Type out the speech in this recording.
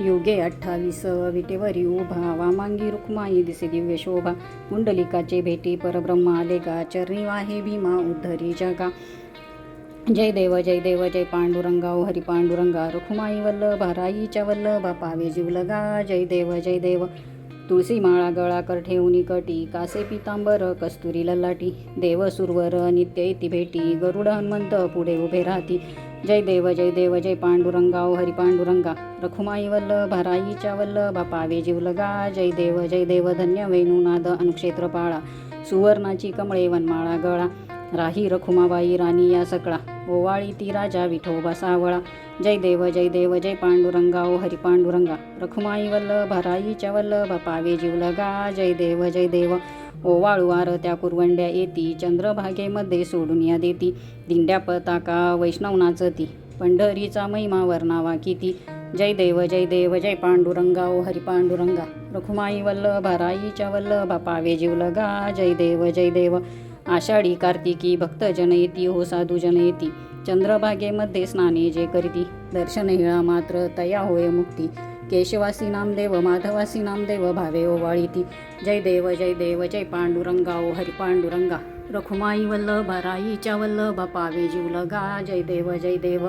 योगे अठ्ठावीस विटेवरी उभा वामांगी रुक्माई दिसे दिव्य शोभा कुंडलिकाचे भेटी परब्रह्म आले गा चरणी वाहे भीमा उद्धरी जगा. जय देव जय देव जय पांडुरंगा ओ हरी पांडुरंगा रखुमाई वल्लभा राईच्या वल्लभा पावे जीवलगा जय देव जय देव तुळशी माळा गळाकर ठेवून ठेवणी कटी कासे पितांबर कस्तुरी ललाटी देव सुरवर नित्य इति भेटी गरुड हनुमंत पुढे उभे राहती. जय देव जय देव जय पांडुरंगा ओ हरी पांडुरंगा. रखुमाई वल्लभा राईच्या वल्लभा पावे जीवलगा जय देव जय देव धन्य वेणुनाद अनुक्षेत्र पाळा. सुवर्णाची कमळे वनमाळा गळा. राही रखुमाबाई राणी या सकळा. ओवाळी ती राजा विठोबा सावळा. जय देव जय देव जय पांडुरंगा ओ हरी पांडुरंगा. रखुमाई वल्लभ राईच्या वल्लभ पावे जीवलगा जय देव जय देव. ओवाळू वार त्या कुरवंड्या येती चंद्रभागेमध्ये सोडून या देती. दिंड्या पताका वैष्णव नाचती पंढरीचा महिमा वर्णावा किती. जय देव जय देव जय पांडुरंगा ओ हरी पांडुरंगा। रखुमाई वल्लभा राईच्या वल्लभा पावे जीवलगा जय देव जय देव। आषाढी कार्तिकी भक्त जनयती हो साधू जनयती। चंद्रभागेमध्ये स्नाने जे करीती। दर्शन हिळा मात्र तया होय मुक्ती। केशवासी नामदेव माधवासी नामदेव भावे ओवाळीती। जय देव जय देव जय पांडुरंगा ओ हरी पांडुरंगा। रखुमाई वल्लभा राईच्या वल्लभा पावे जीवलगा जय देव जय देव।